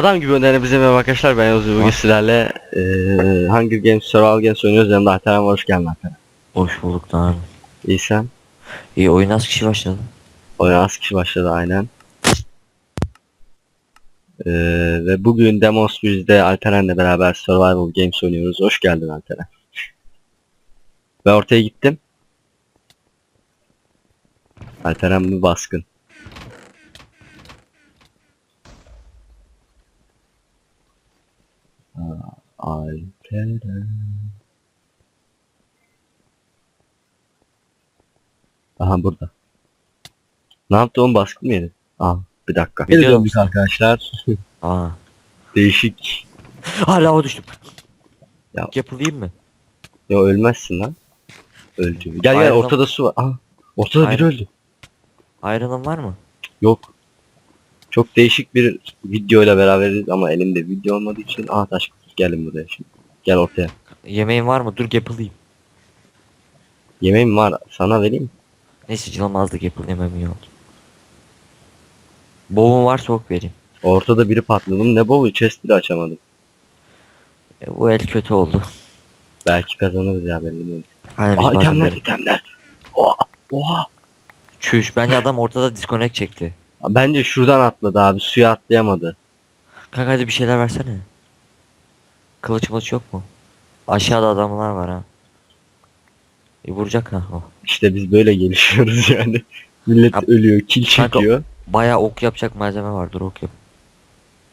Adam gibi önderine bize merhaba arkadaşlar ben Yavuz bugün sizlerle eee Hunger Games Survival Games oynuyoruz yanımda Alperen var hoş geldin Alperen. Hoş bulduk lan. İyi sen? İyi oyun az kişi başladı. Oyun az kişi başladı aynen. Eee ve bugün Demos 1'de Alperen'le beraber Survival Games oynuyoruz. Hoş geldin Alperen. Ve ortaya gittim. Alperen mi baskın? Alperen. Aha burada. Ne yaptı oğlum baskın mı yedi? Aa bir dakika. Geri Biliyor arkadaşlar. Aa. Değişik. Ha lava düştüm. Ya. Yapılayım mı? Ya ölmezsin lan. Öldü. Gel gel Ayrılam- ortada su var. Aha. Ortada biri Ayrı- öldü. Iron'ın var mı? Yok. Çok değişik bir videoyla beraberiz ama elimde video olmadığı için aha taş gelin buraya şimdi. Gel ortaya. Yemeğin var mı? Dur yapılayım. Yemeğim var sana vereyim. Neyse canım azlık yapılayım iyi oldu. Boğum var soğuk vereyim. Ortada biri patladım. Ne bu chest bile açamadım. E, bu el kötü oldu. Belki kazanırız ya belli değil. Biz Aa itemler itemler. Oha. Oha. Çüş bence adam ortada disconnect çekti. Bence şuradan atladı abi suya atlayamadı. Kanka hadi bir şeyler versene. Kılıç kılıç yok mu? Aşağıda adamlar var ha. E, vuracak ha o. İşte biz böyle gelişiyoruz yani. Millet Yap- ölüyor, Kanka- çekiyor. Bayağı ok yapacak malzeme var dur ok yap.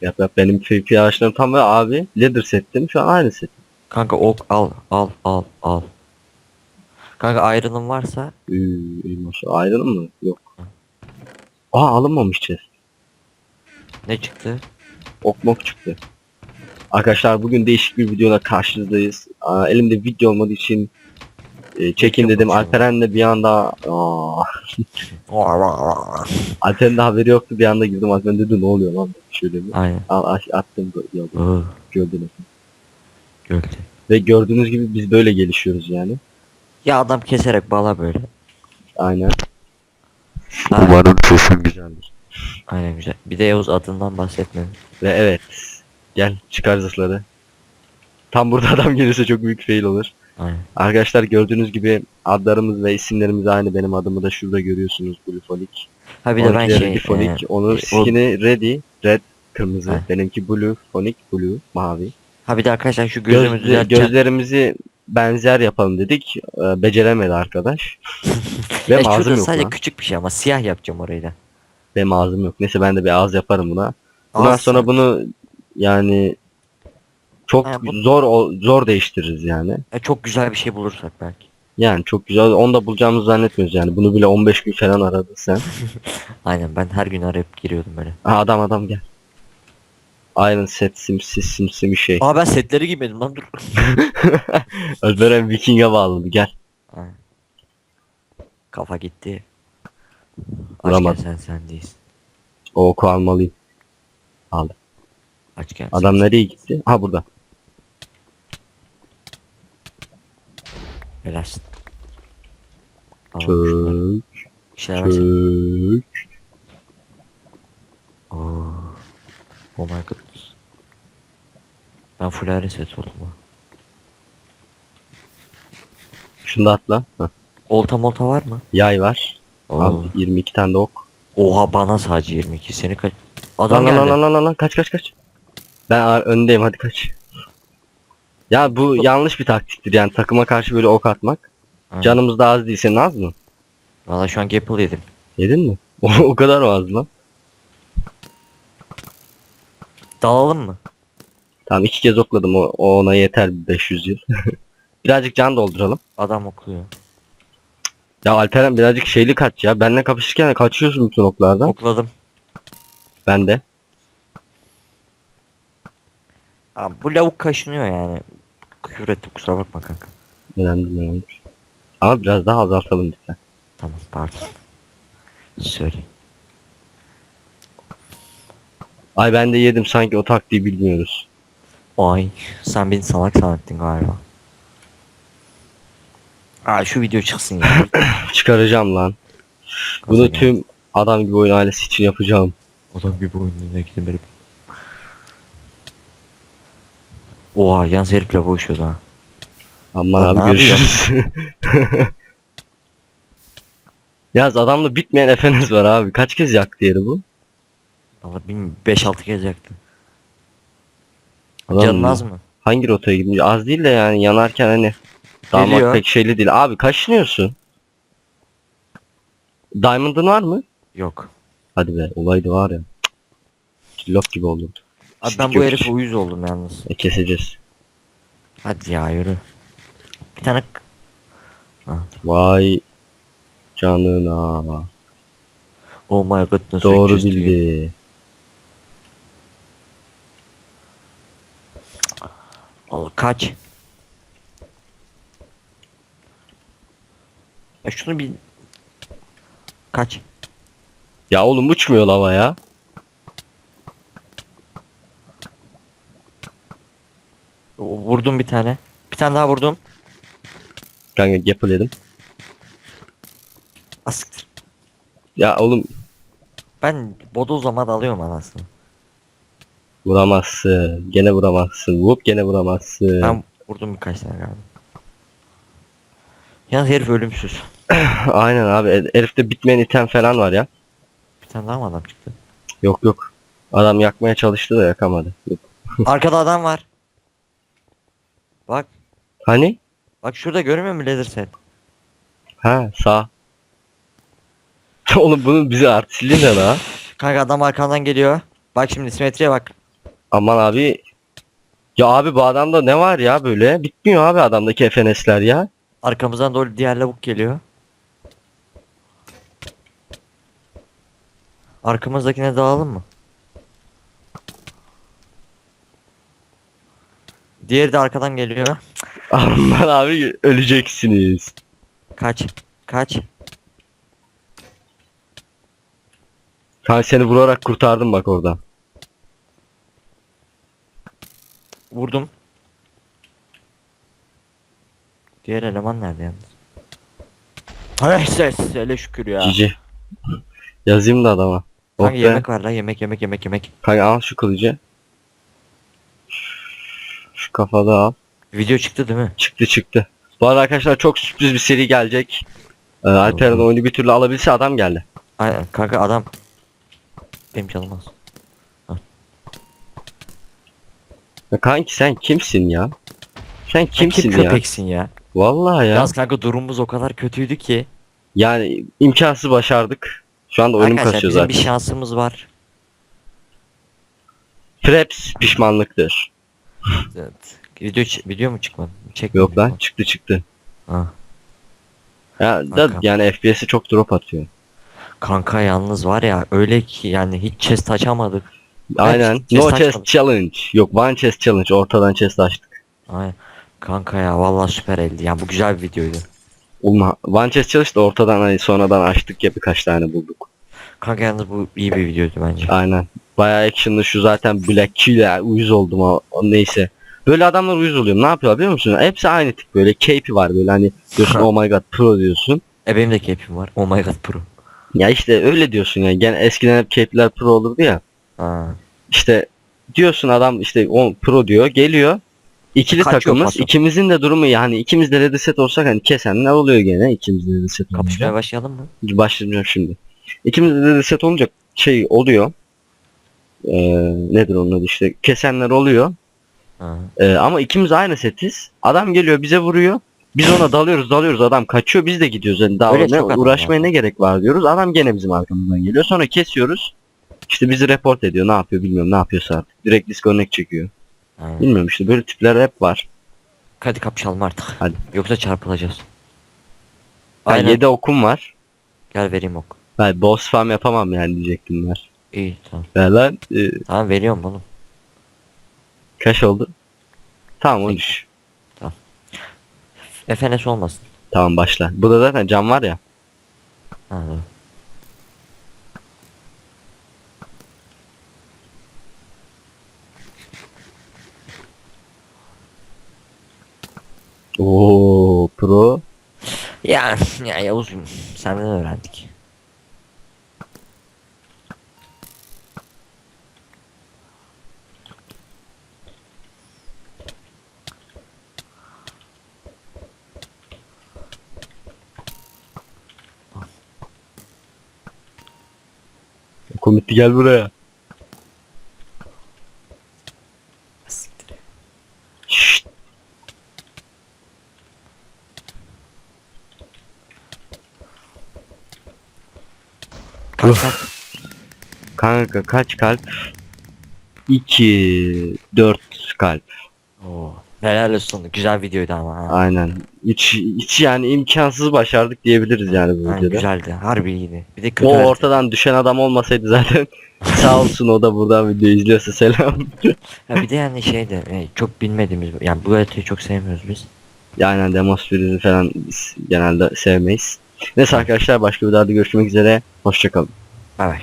Yap yap benim PvP araçlarım tam ve abi leather settim şu an aynı set. Kanka ok al al al al. Kanka iron'ın varsa Üü, elmas ayrılın mı? Yok. Aa alınmamış chest. ne çıktı? Ok mok çıktı. Arkadaşlar bugün değişik bir videoyla karşınızdayız. Aa, elimde video olmadığı için e, çekin dedim. Alperen de bir anda aa, Alperen'in de haberi yoktu bir anda girdim Alperen dedi ne oluyor lan şöyle bir. Aynen. Al aç- attım gördünüz. Gördü. Ve gördüğünüz gibi biz böyle gelişiyoruz yani. Ya adam keserek bağla böyle. Aynen. Aynen, sesim güzeldir. aynen güzel. Bir de Yavuz adından bahsetmedi. Ve evet. Gel çıkar zırhları. Tam burada adam gelirse çok büyük fail olur. Aynen. Arkadaşlar gördüğünüz gibi adlarımız ve isimlerimiz aynı. Benim adımı da şurada görüyorsunuz Bluephonic. Ha bir de ben şey Bluephonic. e, Onun o- skin'i ready. Red kırmızı. Ha. Benimki Bluephonic blue mavi. ha bir de arkadaşlar şu gözümü düzelteceğim. gözlerimizi benzer yapalım dedik. Ee, beceremedi arkadaş. Ve Ya ağzım şurada yok sadece lan. küçük bir şey ama siyah yapacağım orayı da. Benim ağzım yok. Neyse ben de bir ağız yaparım buna. Bundan Ağız- sonra bunu yani çok Ha, bu- zor zor değiştiririz yani. E, çok güzel bir şey bulursak belki. Yani çok güzel. Onu da bulacağımızı zannetmiyoruz yani. Bunu bile 15 gün falan aradın sen. Aynen ben her gün arayıp giriyordum böyle. Ha, adam adam gel. Iron set simsi simsi bir şey. Aa ben setleri giymedim lan dur. Alperen Viking'e bağladı gel. Aynen. Kafa gitti. Vuramadım. Açken sen sendeyiz. O oku almalıyım. Açken Adam sen- nereye gitti? Ha burada. Helalsin. Çök şeyler çök. Oo. Oh my god. Ben full aire set oldum ha. Şunu da atla. Hah. Olta molta var mı? Yay var. Oo. Al 22 tane de ok. Oha bana sadece 22 seni kaç? Adam Lan lan geldi. lan lan lan lan kaç kaç kaç. Ben öndeyim hadi kaç. Ya bu yanlış bir taktiktir yani takıma karşı böyle ok atmak. Ha. Canımız da az değil senin az mı? Valla şu an Gapple yedim. Yedin mi? O, o kadar mı az lan? Dalalım mı? Tamam iki kez okladım o, o ona yeter 500 yıl. birazcık can dolduralım. Adam okuyor. Ya Alperen birazcık şeyli kaç ya. Benle kapışırken kaçıyorsun bütün oklardan. Okladım. Ben de. Abi bu lavuk kaşınıyor yani. Küfür ettim kusura bakma kanka. Önemli değil. Ama biraz daha azaltalım lütfen. Tamam pardon. Söyle. Ay ben de yedim sanki o taktiği bilmiyoruz. Ay sen beni salak sanattin galiba. Aa şu video çıksın ya. Çıkaracağım lan. Bunu tüm adam gibi oyun ailesi için yapacağım. Adam gibi oyununa gidin böyle. Oha yalnız herifle boğuşuyordu ha. Aman Lan abi ne görüşürüz. Yaz adamda bitmeyen efeniz var abi. Kaç kez yaktı yeri bu? Valla bilmiyorum 5-6 kez yaktı. Adam Canın az mı? Hangi rotaya gidince? Az değil de yani yanarken hani damat Geliyor. pek şeyli değil. Abi kaşınıyorsun. Diamond'ın var mı? Yok. Hadi be olaydı var ya. Cillop gibi olurdu. Abi ben bu herife uyuz oldum yalnız. E, keseceğiz. Hadi ya yürü. Bir tane Vay canına. oh my goodness. Doğru 300 diyor. bildi. Al kaç. Ya şunu bir kaç. Ya oğlum uçmuyor lava ya. Vurdum bir tane. Bir tane daha vurdum. Kanka yapıledim. Asiktir. Ya oğlum Ben bodozlama dalıyorum anasını. vuramazsın. Gene vuramazsın. Vup gene vuramazsın. Ben vurdum birkaç tane galiba. Yalnız herif ölümsüz. Aynen abi. e- Herifte bitmeyen item falan var ya. Bir tane daha mı adam çıktı? Yok yok. Adam yakmaya çalıştı da yakamadı. Yok. Arkada adam var. Bak. Hani? Bak şurada görmüyor musun leather set? Ha sağ. Oğlum bunun bize artistliği ne la? Kanka adam arkandan geliyor. Bak şimdi simetriye bak. Aman abi. Ya abi bu adamda ne var ya böyle? Bitmiyor abi adamdaki FNS'ler ya. Arkamızdan doğru diğer lavuk geliyor. Arkamızdakine dağılalım mı? Diğeri de arkadan geliyor. Aman abi öleceksiniz. Kaç. Kaç. Kanka seni vurarak kurtardım bak oradan. Vurdum. Diğer eleman nerede yalnız? Ses hele şükür ya. Cici. Yazayım da adama. Oh Kanka be. yemek var la yemek yemek yemek yemek. Kanka al şu kılıcı. Kafada al. Video çıktı değil mi? Çıktı çıktı. Bu arada arkadaşlar çok sürpriz bir seri gelecek. Ee, Alperen oyunu bir türlü alabilse adam geldi. Aynen kanka adam. Benim canım az. Ya kanki sen kimsin ya? Sen kimsin kim ya? köpeksin ya? Vallahi ya. Yalnız kanka durumumuz o kadar kötüydü ki. Yani imkansız başardık. Şu anda oyunum Arkadaşlar kasıyor bizim zaten. bir şansımız var. Preps pişmanlıktır. Evet. Video video mu çıkmadı? Çek Yok lan çıktı çıktı. Ha. Ya da yani FPS'i çok drop atıyor. Kanka yalnız var ya öyle ki yani hiç chest açamadık. Aynen. chest no chest challenge. Yok one chest challenge. Ortadan chest açtık. Aynen. Kanka ya vallahi süper eldi. Yani bu güzel bir videoydu. Oğlum one chest challenge da ortadan hani sonradan açtık ya birkaç tane bulduk. Kanka yalnız bu iyi bir videoydu bence. Aynen. Bayağı actionlı şu zaten Black Killer uyuz oldum o, o neyse. Böyle adamlar uyuz oluyorum. Ne yapıyorlar biliyor musun? Hepsi aynı tip böyle cape'i var böyle hani diyorsun oh my god pro diyorsun. E benim de keyfim var. Oh my god pro. Ya işte öyle diyorsun ya. Gene eskiden hep cape'ler pro olurdu ya. Ha. İşte diyorsun adam işte o pro diyor geliyor. İkili Kaçıyor takımız. paso. ikimizin de durumu yani ikimiz de ready set olsak hani kesenler oluyor gene. İkimiz de ready set Kapışmaya olunca. başlayalım mı? Başlayacağım şimdi. İkimiz de ready set olunca şey oluyor. Ee, nedir onun adı işte kesenler oluyor. Ha. Ee, ama ikimiz aynı setiz. Adam geliyor bize vuruyor. Biz ona dalıyoruz dalıyoruz adam kaçıyor biz de gidiyoruz. Yani daha ne, uğraşmaya var. ne gerek var diyoruz. Adam gene bizim arkamızdan geliyor. Sonra kesiyoruz. İşte bizi report ediyor. Ne yapıyor bilmiyorum ne yapıyorsa artık. Direkt disconnect çekiyor. Aynen. Bilmiyorum işte böyle tipler hep var. Hadi kapışalım artık. Hadi. Yoksa çarpılacağız. Ben Aynen. 7 okum var. Gel vereyim ok. Ben boss farm yapamam yani diyecektim ben. İyi tamam. Ya lan e, Tamam veriyorum oğlum. kaç oldu? Tamam Sekiz. 13. FNS olmasın. Tamam başla. Bu da zaten cam var ya. Ha, doğru. Oo pro. Ya, ya Yavuz senden öğrendik. Komiti gel buraya. Siktir. Şşt. Uf. kaç. Kanka kaç kalp? 2 4 kalp. Oo. Helal olsun. Güzel videoydu ama. Ha. Aynen. Hiç, hiç yani imkansız başardık diyebiliriz yani bu videoda. güzeldi. Harbi iyiydi. Bir de kötü O verdi. ortadan düşen adam olmasaydı zaten sağ olsun o da buradan video izliyorsa selam. Ya bir de yani şeydi. e, çok bilmediğimiz yani bu haritayı çok sevmiyoruz biz. yani Demos Freeze'i falan biz genelde sevmeyiz. Neyse arkadaşlar başka bir daha da görüşmek üzere. Hoşçakalın. Bay bay.